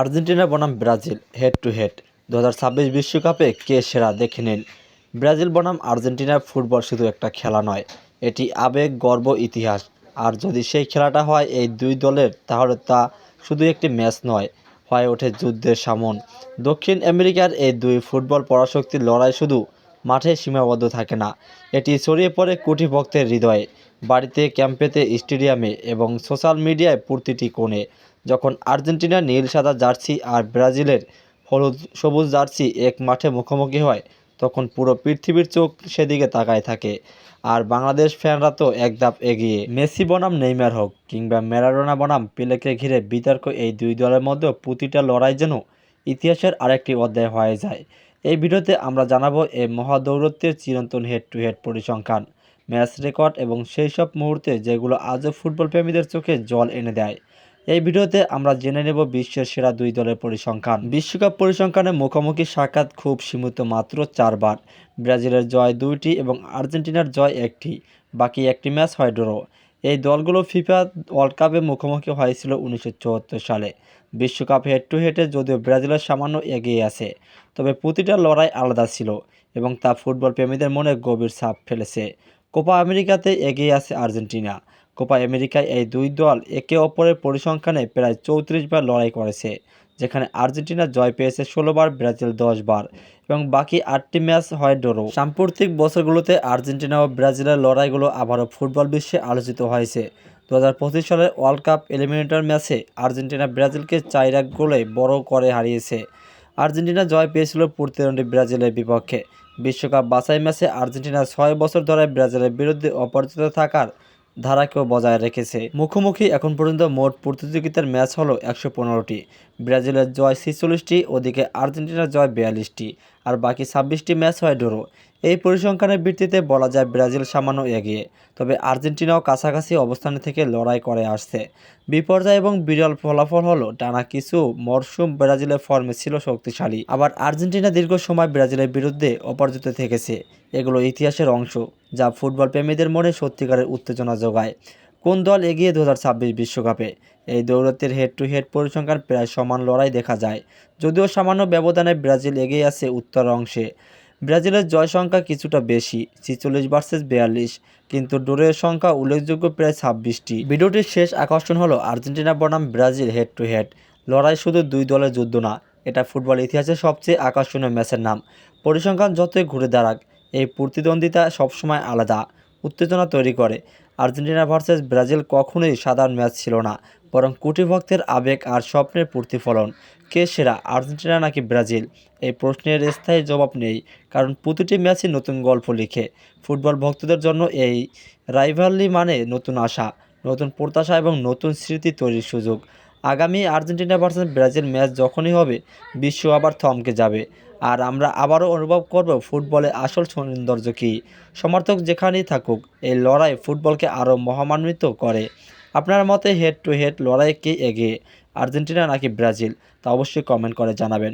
Argentina বনাম Brazil head to head দু বিশ্বকাপে কে সেরা দেখে নিন? ব্রাজিল বনাম আর্জেন্টিনার ফুটবল শুধু একটা খেলা নয়, এটি আবেগ গর্ব ইতিহাস। আর যদি সেই খেলাটা হয় এই দুই দলের, তাহলে তা শুধু একটি ম্যাচ নয়, হয়ে ওঠে যুদ্ধের সামন। দক্ষিণ আমেরিকার এই দুই ফুটবল পরাশক্তির লড়াই শুধু মাঠে সীমাবদ্ধ থাকে না, এটি ছড়িয়ে পড়ে কোটি ভক্তের হৃদয়ে। বাড়িতে ক্যাম্পেতে স্টেডিয়ামে এবং সোশ্যাল মিডিয়ায় প্রতিটি কোণে। যখন আর্জেন্টিনার নীল সাদা জার্সি আর ব্রাজিলের হলুদ সবুজ জার্সি এক মাঠে মুখোমুখি হয়, তখন পুরো পৃথিবীর চোখ সেদিকে তাকায় থাকে। আর বাংলাদেশ ফ্যানরা তো এক ধাপ এগিয়ে। মেসি বনাম নেইমার হোক কিংবা ম্যারাডোনা বনাম পেলেকে ঘিরে বিতর্ক এই দুই দলের মধ্যে প্রতিটা লড়াই যেন ইতিহাসের আরেকটি অধ্যায় হয়ে যায়। এই ভিডিওতে আমরা জানাব এই মহাদৌরত্বের চিরন্তন হেড টু হেড পরিসংখ্যান। ম্যাচ রেকর্ড এবং সেই সব মুহূর্তে যেগুলো আজও ফুটবল প্রেমীদের চোখে জল এনে দেয়। এই ভিডিওতে আমরা জেনে নেব বিশ্বের সেরা দুই দলের পরিসংখ্যান। বিশ্বকাপ পরিসংখ্যানে মুখোমুখি সাক্ষাৎ খুব সীমিত মাত্র চারবার। ব্রাজিলের জয় দুইটি এবং আর্জেন্টিনার জয় একটি। বাকি একটি ম্যাচ হয় ড্র। এই দলগুলো ফিফা ওয়ার্ল্ড কাপে মুখোমুখি হয়েছিল উনিশশো চুয়াত্তর সালে। বিশ্বকাপ হেড টু হেডে যদিও ব্রাজিলের সামান্য এগিয়ে আছে, তবে প্রতিটা লড়াই আলাদা ছিল এবং তা ফুটবল প্রেমীদের মনে গভীর ছাপ ফেলেছে। কোপা আমেরিকাতে এগিয়ে আছে আর্জেন্টিনা। কোপা আমেরিকায় এই দুই দল একে অপরের পরিসংখ্যানে প্রায় চৌত্রিশ বার লড়াই করেছে, যেখানে আর্জেন্টিনা জয় পেয়েছে ষোলোবার ব্রাজিল দশ বার, এবং বাকি আটটি ম্যাচ হয় ড্র। সাম্প্রতিক বছরগুলোতে আর্জেন্টিনা ও ব্রাজিলের লড়াইগুলো আবারও ফুটবল বিশ্বে আলোচিত হয়েছে। দু হাজার পঁচিশ সালের ওয়ার্ল্ড কাপ এলিমিনেটর ম্যাচে আর্জেন্টিনা ব্রাজিলকে চার এক গোলে বড় করে হারিয়েছে। আর্জেন্টিনা জয় পেয়েছিল প্রতিদ্বন্দ্বী ব্রাজিলের বিপক্ষে বিশ্বকাপ বাছাই ম্যাচে আর্জেন্টিনা ছয় বছর ধরে ব্রাজিলের বিরুদ্ধে অপরাজিত থাকার ধারাকেও বজায় রেখেছে। মুখোমুখি এখন পর্যন্ত মোট প্রতিযোগিতার ম্যাচ হলো একশো পনেরোটি। ব্রাজিলের জয় ছেচল্লিশটি, ওদিকে আর্জেন্টিনার জয় বিয়াল্লিশটি। আর বাকি ছাব্বিশটি ম্যাচ হয় ড্র। এই পরিসংখ্যানের ভিত্তিতে বলা যায় ব্রাজিল সামান্য এগিয়ে, তবে আর্জেন্টিনাও কাছাকাছি অবস্থানে থেকে লড়াই করে আসছে। বিপর্যয় এবং বিরল ফলাফল হলো, টানা কিছু মরশুম ব্রাজিলের ফর্মে ছিল শক্তিশালী। আবার আর্জেন্টিনা দীর্ঘ সময় ব্রাজিলের বিরুদ্ধে অপরাজিত থেকেছে। এগুলো ইতিহাসের অংশ, যা ফুটবল প্রেমীদের মনে সত্যিকারের উত্তেজনা যোগায়। কোন দল এগিয়ে দু বিশ্বকাপে? এই দৌড়ত্বের হেড টু হেড পরিসংখ্যান প্রায় সমান লড়াই দেখা যায়, যদিও সামান্য ব্যবধানে ব্রাজিল এগিয়ে আছে উত্তর অংশে। ব্রাজিলের জয় সংখ্যা কিছুটা বেশি, ছিচল্লিশ ভার্সেস বিয়াল্লিশ, কিন্তু ডোরের সংখ্যা উল্লেখযোগ্য প্রায় ছাব্বিশটি। ভিডিওটির শেষ আকর্ষণ হলো আর্জেন্টিনা বনাম ব্রাজিল হেড টু হেড লড়াই শুধু দুই দলের যুদ্ধ না, এটা ফুটবল ইতিহাসের সবচেয়ে আকর্ষণীয় ম্যাচের নাম। পরিসংখ্যান যতই ঘুরে দাঁড়াক, এই প্রতিদ্বন্দ্বিতা সবসময় আলাদা, উত্তেজনা তৈরি করে। আর্জেন্টিনা ভার্সেস ব্রাজিল কখনোই সাধারণ ম্যাচ ছিল না বরং কোটি ভক্তের আবেগ আর স্বপ্নের প্রতিফলন। কে সেরা, আর্জেন্টিনা নাকি ব্রাজিল? এই প্রশ্নের স্থায়ী জবাব নেই, কারণ প্রতিটি ম্যাচই নতুন গল্প লিখে। ফুটবল ভক্তদের জন্য এই রাইভালি মানে নতুন আশা, নতুন প্রত্যাশা এবং নতুন স্মৃতি তৈরির সুযোগ। আগামী আর্জেন্টিনা ভার্সেস ব্রাজিল ম্যাচ যখনই হবে, বিশ্ব আবার থমকে যাবে। আর আমরা আবারও অনুভব করব ফুটবলে আসল সৌন্দর্য কী। সমর্থক যেখানেই থাকুক, এই লড়াই ফুটবলকে আরও মহামান্বিত করে। আপনার মতে হেড টু হেড লড়াই কে এগিয়ে? আর্জেন্টিনা নাকি ব্রাজিল? তা অবশ্যই কমেন্ট করে জানাবেন।